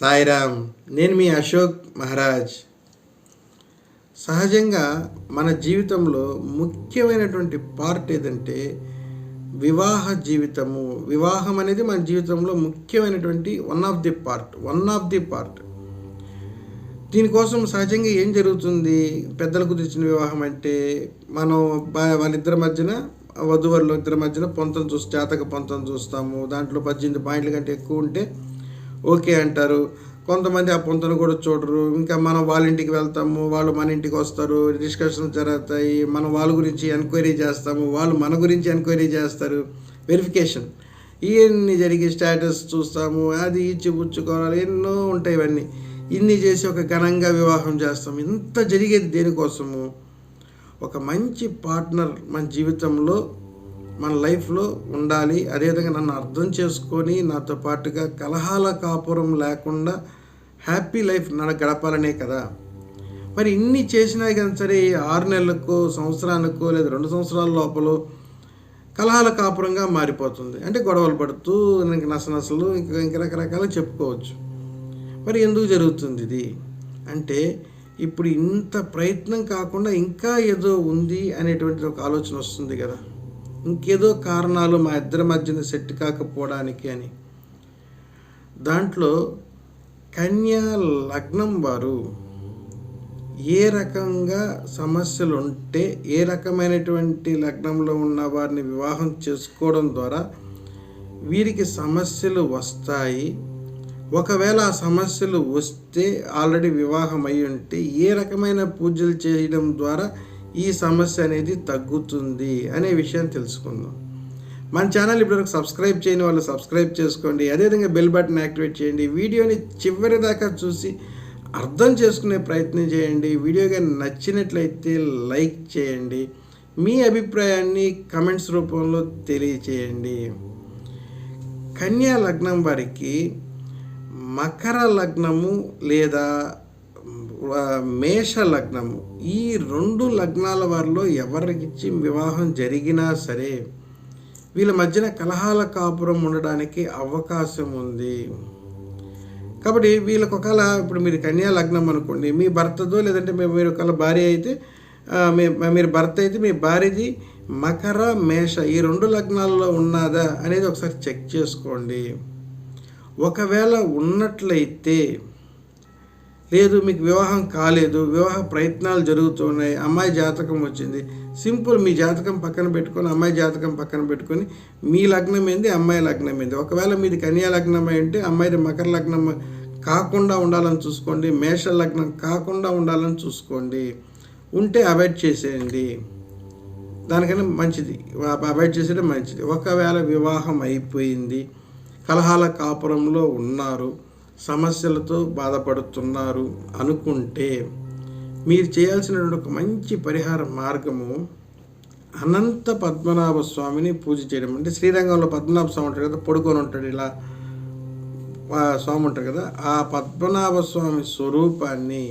సాయిరామ్ నేను మీ అశోక్ మహారాజ్. సహజంగా మన జీవితంలో ముఖ్యమైనటువంటి పార్ట్ ఏదంటే వివాహ జీవితము. వివాహం అనేది మన జీవితంలో ముఖ్యమైనటువంటి one of the part one of the part దీనికోసం సహజంగా ఏం జరుగుతుంది? పెద్దలు కుదిర్చిన వివాహం అంటే మనం వాళ్ళిద్దరి మధ్యన వధువరులు ఇద్దరి మధ్యన పొంతం చూసి జాతక పొంతం చూస్తాము. దాంట్లో పద్దెనిమిది పాయింట్ల కంటే ఎక్కువ ఉంటే ఓకే అంటారు. కొంతమంది ఆ పొంతను కూడా చూడరు. ఇంకా మనం వాళ్ళ ఇంటికి వెళ్తాము వాళ్ళు మన ఇంటికి వస్తారు. డిస్కషన్స్ జరుగుతాయి. మనం వాళ్ళ గురించి ఎంక్వైరీ చేస్తాము. వాళ్ళు మన గురించి ఎంక్వైరీ చేస్తారు. వెరిఫికేషన్. ఇవన్నీ జరిగి స్టేటస్ చూస్తాము. అది ఇచ్చి పుచ్చుకోవాలి. ఎన్నో ఉంటాయి ఇవన్నీ. ఇన్ని చేసి ఒక ఘనంగా వివాహం చేస్తాము. ఇంత జరిగేది దేనికోసము? ఒక మంచి పార్ట్నర్ మన జీవితంలో మన లైఫ్లో ఉండాలి. అదేవిధంగా నన్ను అర్థం చేసుకొని నాతో పాటుగా కలహాల కాపురం లేకుండా హ్యాపీ లైఫ్ నడ గడపాలనే కదా. మరి ఇన్ని చేసినా కానీ సరే ఆరు నెలలకో సంవత్సరానికో లేదా రెండు సంవత్సరాల లోపల కలహాల కాపురంగా మారిపోతుంది. అంటే గొడవలు పడుతూ ఇంక నసనసలు ఇంకా ఇంకా రకరకాలు చెప్పుకోవచ్చు. మరి ఎందుకు జరుగుతుంది ఇది? అంటే ఇప్పుడు ఇంత ప్రయత్నం కాకుండా ఇంకా ఏదో ఉంది అనేటువంటి ఒక ఆలోచన వస్తుంది కదా. ఇంకేదో కారణాలు మా ఇద్దరి మధ్యన సెట్ కాకపోవడానికి అని. దాంట్లో కన్యా లగ్నం వారు ఏ రకంగా సమస్యలు ఉంటే ఏ రకమైనటువంటి లగ్నంలో ఉన్న వారిని వివాహం చేసుకోవడం ద్వారా వీరికి సమస్యలు వస్తాయి. ఒకవేళ ఆ సమస్యలు వస్తే ఆల్రెడీ వివాహం అయి ఉంటే ఏ రకమైన పూజలు చేయడం ద్వారా ఈ సమస్య అనేది తగ్గుతుంది అనే విషయం తెలుసుకుందాం. మన ఛానల్ ఇప్పటివరకు సబ్స్క్రైబ్ చేయని వాళ్ళు సబ్స్క్రైబ్ చేసుకోండి. అదేవిధంగా బెల్ బటన్ యాక్టివేట్ చేయండి. వీడియోని చివరి దాకా చూసి అర్థం చేసుకునే ప్రయత్నం చేయండి. వీడియోగా నచ్చినట్లయితే లైక్ చేయండి. మీ అభిప్రాయాన్ని కమెంట్స్ రూపంలో తెలియచేయండి. కన్యా లగ్నం వారికి మకర లగ్నము లేదా మేష లగ్నము ఈ రెండు లగ్నాల వారిలో ఎవరికి వివాహం జరిగినా సరే వీళ్ళ మధ్యన కలహాల కాపురం ఉండడానికి అవకాశం ఉంది. కాబట్టి వీళ్ళకి ఒకవేళ ఇప్పుడు మీరు కన్యా లగ్నం అనుకోండి మీ భర్తదో లేదంటే మీరు ఒకవేళ భార్య అయితే మీ- మీరు భర్త అయితే మీ భార్యది మకర మేష ఈ రెండు లగ్నాల్లో ఉన్నదా అనేది ఒకసారి చెక్ చేసుకోండి. ఒకవేళ ఉన్నట్లయితే లేదు మీకు వివాహం కాలేదు వివాహ ప్రయత్నాలు జరుగుతున్నాయి అమ్మాయి జాతకం వచ్చింది సింపుల్ మీ జాతకం పక్కన పెట్టుకొని అమ్మాయి జాతకం పక్కన పెట్టుకొని మీ లగ్నం ఏంది అమ్మాయి లగ్నం ఏంది ఒకవేళ మీది కన్యా లగ్నం అయి అమ్మాయిది మకర లగ్నం కాకుండా ఉండాలని చూసుకోండి మేష లగ్నం కాకుండా ఉండాలని చూసుకోండి. ఉంటే అవాయిడ్ చేసేయండి. దానికన్నా మంచిది అవాయిడ్ చేసేయడం మంచిది. ఒకవేళ వివాహం అయిపోయింది కలహాల కాపురంలో ఉన్నారు. సమస్యలతో బాధపడుతున్నారు అనుకుంటే మీరు చేయాల్సినటువంటి ఒక మంచి పరిహార మార్గము అనంత పద్మనాభ స్వామిని పూజ చేయడం. అంటే శ్రీరంగంలో పద్మనాభ స్వామి ఉంటాడు కదా పడుకొని ఉంటాడు ఇలా స్వామి ఉంటారు కదా ఆ పద్మనాభ స్వామి స్వరూపాన్ని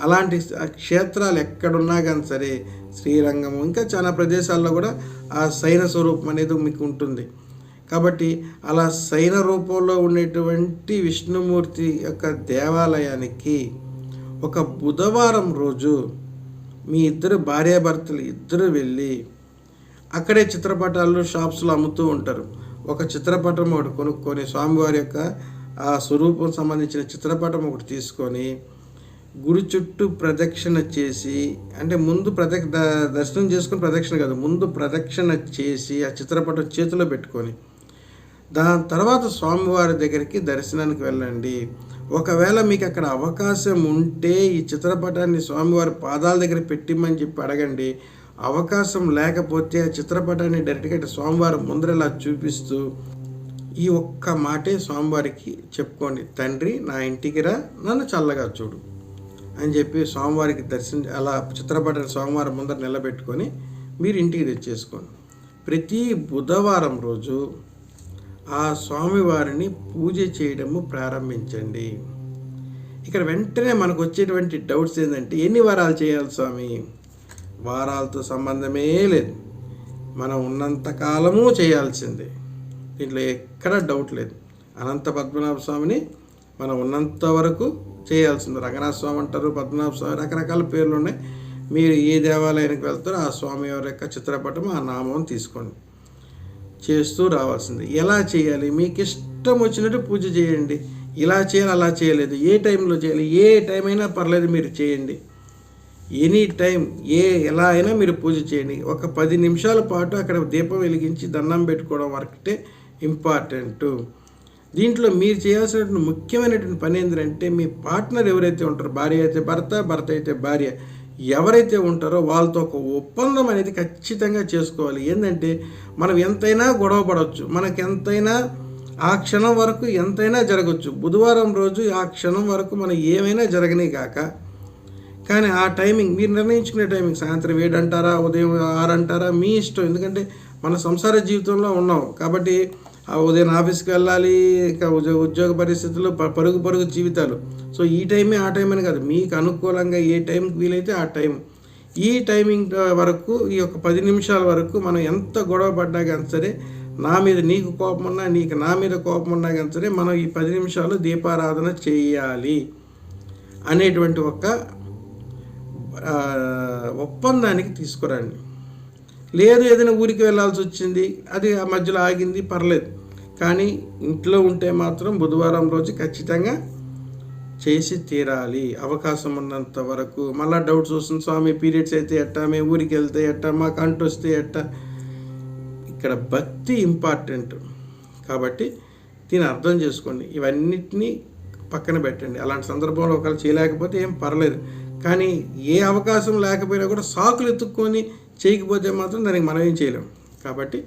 అలాంటి క్షేత్రాలు ఎక్కడున్నా కానీ సరే శ్రీరంగము ఇంకా చాలా ప్రదేశాల్లో కూడా ఆ సైన స్వరూపం అనేది మీకు ఉంటుంది. కాబట్టి అలా సైన రూపంలో ఉండేటువంటి విష్ణుమూర్తి యొక్క దేవాలయానికి ఒక బుధవారం రోజు మీ ఇద్దరు భార్యాభర్తలు ఇద్దరు వెళ్ళి అక్కడే చిత్రపటాలు షాప్స్లో అమ్ముతూ ఉంటారు. ఒక చిత్రపటం ఒకటి కొనుక్కొని స్వామివారి యొక్క ఆ స్వరూపం సంబంధించిన చిత్రపటం ఒకటి తీసుకొని గుడి చుట్టూ ప్రదక్షిణ చేసి అంటే ముందు ప్రదక్ష ద- దర్శనం చేసుకుని ప్రదక్షిణ కాదు ముందు ప్రదక్షిణ చేసి ఆ చిత్రపటం చేతిలో పెట్టుకొని దాని తర్వాత స్వామివారి దగ్గరికి దర్శనానికి వెళ్ళండి. ఒకవేళ మీకు అక్కడ అవకాశం ఉంటే ఈ చిత్రపటాన్ని స్వామివారి పాదాల దగ్గర పెట్టిమ్మని చెప్పి అడగండి. అవకాశం లేకపోతే ఆ చిత్రపటాన్ని డైరెక్ట్గా స్వామివారి ముందరలా చూపిస్తూ ఈ ఒక్క మాటే స్వామివారికి చెప్పుకోండి. తండ్రి నా ఇంటికి రా నన్ను చల్లగా చూడు అని చెప్పి స్వామివారికి దర్శనం అలా చిత్రపటాన్ని స్వామివారి ముందర నిలబెట్టుకొని మీరు ఇంటికి తెచ్చేసుకోండి. ప్రతి బుధవారం రోజు ఆ స్వామివారిని పూజ చేయడము ప్రారంభించండి. ఇక్కడ వెంటనే మనకు వచ్చేటువంటి డౌట్స్ ఏంటంటే ఎన్ని వారాలు చేయాలి స్వామి? వారాలతో సంబంధమే లేదు. మనం ఉన్నంత కాలము చేయాల్సిందే. దీంట్లో ఎక్కడ డౌట్ లేదు. అనంత పద్మనాభ స్వామిని మనం ఉన్నంత వరకు చేయాల్సింది. రంగనాథ స్వామి అంటారు పద్మనాభ స్వామి రకరకాల పేర్లు ఉన్నాయి. మీరు ఏ దేవాలయానికి వెళ్తారో ఆ స్వామి వారి యొక్క చిత్రపటం ఆ నామం తీసుకోండి. చేస్తూ రావాల్సింది. ఎలా చేయాలి? మీకు ఇష్టం వచ్చినట్టు పూజ చేయండి. ఇలా చేయాలి అలా చేయలేదు. ఏ టైంలో చేయాలి? ఏ టైం అయినా పర్లేదు మీరు చేయండి. ఎనీ టైం ఏ ఎలా అయినా మీరు పూజ చేయండి. ఒక పది నిమిషాల పాటు అక్కడ దీపం వెలిగించి దండం పెట్టుకోవడం వరకటే ఇంపార్టెంట్. దీంట్లో మీరు చేయాల్సినటువంటి ముఖ్యమైనటువంటి పని ఏంటంటే మీ పార్ట్నర్ ఎవరైతే ఉంటారో భార్య అయితే భర్త భర్త అయితే భార్య ఎవరైతే ఉంటారో వాళ్ళతో ఒక ఒప్పందం అనేది ఖచ్చితంగా చేసుకోవాలి. ఏంటంటే మనం ఎంతైనా గొడవ పడవచ్చు మనకు ఎంతైనా ఆ క్షణం వరకు ఎంతైనా జరగచ్చు. బుధవారం రోజు ఆ క్షణం వరకు మనం ఏమైనా జరగనే కాక కానీ ఆ టైమింగ్ మీరు నిర్ణయించుకునే టైమింగ్ సాయంత్రం ఏడంటారా ఉదయం ఆరంటారా మీ ఇష్టం. ఎందుకంటే మన సంసార జీవితంలో ఉన్నాం. కాబట్టి ఉదయం ఆఫీస్కి వెళ్ళాలి ఉద్యోగ ఉద్యోగ పరిస్థితులు పరుగు పరుగు జీవితాలు. సో ఈ టైమే ఆ టైం అని కాదు మీకు అనుకూలంగా ఏ టైంకి వీలైతే ఆ టైం. ఈ టైమింగ్ వరకు ఈ యొక్క పది నిమిషాల వరకు మనం ఎంత గొడవ పడ్డా కానీ సరే నా మీద నీకు కోపం ఉన్నా నీకు నా మీద కోపం ఉన్నా కానీ సరే మనం ఈ పది నిమిషాలు దీపారాధన చేయాలి అనేటువంటి ఒక ఒప్పందానికి తీసుకురండి. లేదు ఏదైనా ఊరికి వెళ్ళాల్సి వచ్చింది అది ఆ మధ్యలో ఆగింది పర్లేదు. కానీ ఇంట్లో ఉంటే మాత్రం బుధవారం రోజు ఖచ్చితంగా చేసి తీరాలి. అవకాశం ఉన్నంత వరకు. మళ్ళీ డౌట్స్ వస్తుంది స్వామి పీరియడ్స్ అయితే ఎట్టా? మేము ఊరికి వెళ్తే ఎట్టా? మాకు అంటు వస్తే ఎట్టా? ఇక్కడ భక్తి ఇంపార్టెంట్. కాబట్టి దీన్ని అర్థం చేసుకోండి. ఇవన్నిటినీ పక్కన పెట్టండి. అలాంటి సందర్భంలో ఒకవేళ చేయలేకపోతే ఏం పర్లేదు. కానీ ఏ అవకాశం లేకపోయినా కూడా సాకులు ఎత్తుక్కొని చేయకపోతే మాత్రం దానికి మనం ఏం చేయలేం. కాబట్టి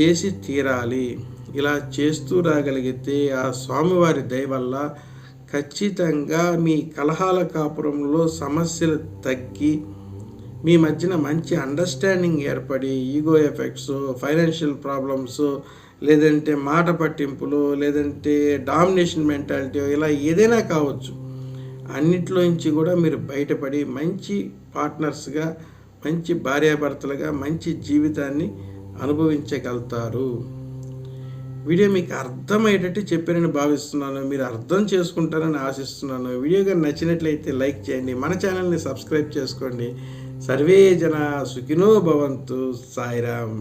చేసి తీరాలి. ఇలా చేస్తూ రాగలిగితే ఆ స్వామివారి దయ వల్ల ఖచ్చితంగా మీ కలహాల కాపురంలో సమస్యలు తగ్గి మీ మధ్యన మంచి అండర్స్టాండింగ్ ఏర్పడి ఈగో ఎఫెక్ట్స్ ఫైనాన్షియల్ ప్రాబ్లమ్స్ లేదంటే మాట పట్టింపులు లేదంటే డామినేషన్ మెంటాలిటీ ఇలా ఏదైనా కావచ్చు అన్నిట్లోంచి కూడా మీరు బయటపడి మంచి పార్ట్నర్స్గా మంచి భార్యాభర్తలుగా మంచి జీవితాన్ని అనుభవించగలుగుతారు. వీడియో మీకు అర్థమయ్యేటట్టు చెప్పారని భావిస్తున్నాను. మీరు అర్థం చేసుకుంటారని ఆశిస్తున్నాను. వీడియో కానీ నచ్చినట్లయితే లైక్ చేయండి. మన ఛానల్ని సబ్స్క్రైబ్ చేసుకోండి. సర్వే జన సుఖినో భవంతు. సాయిరామ్.